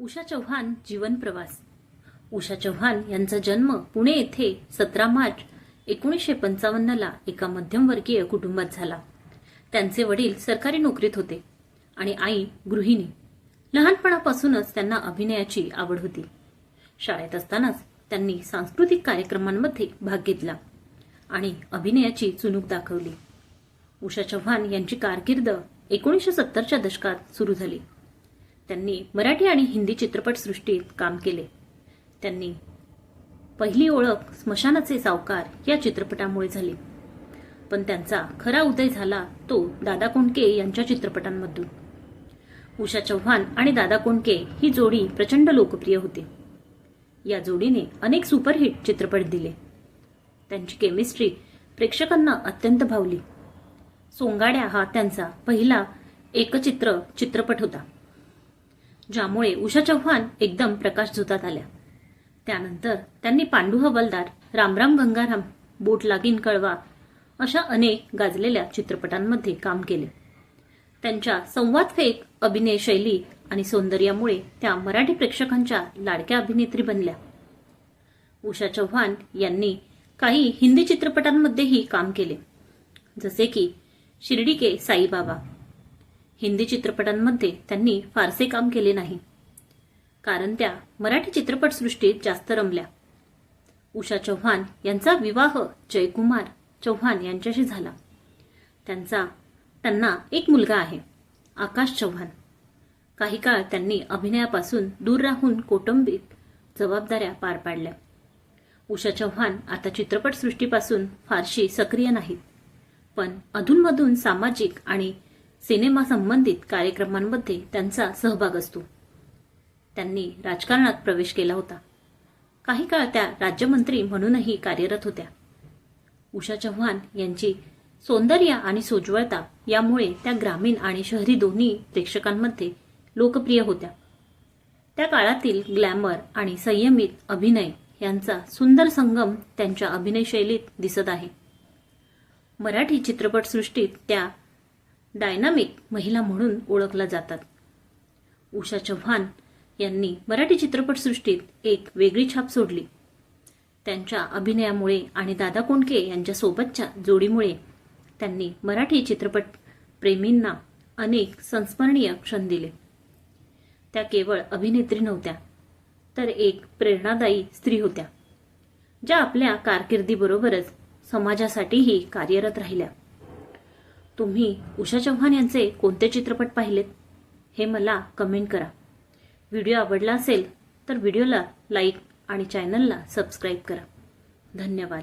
उषा चव्हाण जीवन प्रवास. उषा चव्हाण यांचा जन्म पुणे येथे सतरा मार्च एकोणीसशे पंचावन्नला एका मध्यमवर्गीय कुटुंबात झाला. त्यांचे वडील सरकारी नोकरीत होते आणि आई गृहिणी. लहानपणापासूनच त्यांना अभिनयाची आवड होती. शाळेत असतानाच त्यांनी सांस्कृतिक कार्यक्रमांमध्ये भाग घेतला आणि अभिनयाची चुणूक दाखवली. उषा चव्हाण यांची कारकीर्द एकोणीसशे सत्तरच्या दशकात सुरू झाली. त्यांनी मराठी आणि हिंदी चित्रपटसृष्टीत काम केले. त्यांनी पहिली ओळख स्मशानाचे सावकार या चित्रपटामुळे झाली. पण त्यांचा खरा उदय झाला तो दादा कोंडके यांच्या चित्रपटांमधून. उषा चव्हाण आणि दादा कोंडके ही जोडी प्रचंड लोकप्रिय होती. या जोडीने अनेक सुपरहिट चित्रपट दिले. त्यांची केमिस्ट्री प्रेक्षकांना अत्यंत भावली. सोंगाड्या हा त्यांचा पहिला एकचित्र चित्रपट होता. ज्यामुळे उषा चव्हाण एकदम प्रकाश झोतात आल्या. त्यानंतर त्यांनी पांडू हवालदार रामराम गंगाराम बोट लागीन कळवा अशा अनेक गाजलेल्या चित्रपटांमध्ये काम केले. त्यांच्या संवादफेक अभिनय शैली आणि सौंदर्यामुळे त्या मराठी प्रेक्षकांच्या लाडक्या अभिनेत्री बनल्या. उषा चव्हाण यांनी काही हिंदी चित्रपटांमध्येही काम केले जसे की शिर्डी के साईबाबा हिंदी चित्रपटांमध्ये त्यांनी फारसे काम केले नाही. कारण त्या मराठी चित्रपटसृष्टीत जास्त रमल्या. उषा चव्हाण यांचा विवाह जयकुमार चव्हाण यांच्याशी झाला. त्यांचा त्यांना एक मुलगा आहे आकाश चव्हाण. काही काळ त्यांनी अभिनयापासून दूर राहून कौटुंबिक जबाबदाऱ्या पार पाडल्या. उषा चव्हाण आता चित्रपटसृष्टीपासून फारशी सक्रिय नाहीत. पण अधूनमधून सामाजिक आणि सिनेमा संबंधित कार्यक्रमांमध्ये त्यांचा सहभाग असतो. त्यांनी राजकारणात प्रवेश केला होता. काही काळ त्या राज्यमंत्री म्हणूनही कार्यरत होत्या. उषा चव्हाण यांची सौंदर्य आणि सोज्वळता यामुळे त्या ग्रामीण आणि शहरी दोन्ही प्रेक्षकांमध्ये लोकप्रिय होत्या. त्या काळातील ग्लॅमर आणि संयमित अभिनय यांचा सुंदर संगम त्यांच्या अभिनय शैलीत दिसत आहे. मराठी चित्रपटसृष्टीत त्या डायनामिक महिला म्हणून ओळखल्या जातात. उषा चव्हाण यांनी मराठी चित्रपटसृष्टीत एक वेगळी छाप सोडली. त्यांच्या अभिनयामुळे आणि दादा कोंडके यांच्यासोबतच्या जोडीमुळे त्यांनी मराठी चित्रपट प्रेमींना अनेक संस्मरणीय क्षण दिले. त्या केवळ अभिनेत्री नव्हत्या तर एक प्रेरणादायी स्त्री होत्या ज्या आपल्या कारकिर्दीबरोबरच समाजासाठीही कार्यरत राहिल्या. तुम्ही उषा चव्हाण यांचे कोणते चित्रपट पाहिलेत? हे मला कमेंट करा. व्हिडिओ आवडला असेल तर व्हिडिओला लाईक आणि चॅनलला सबस्क्राईब करा. धन्यवाद.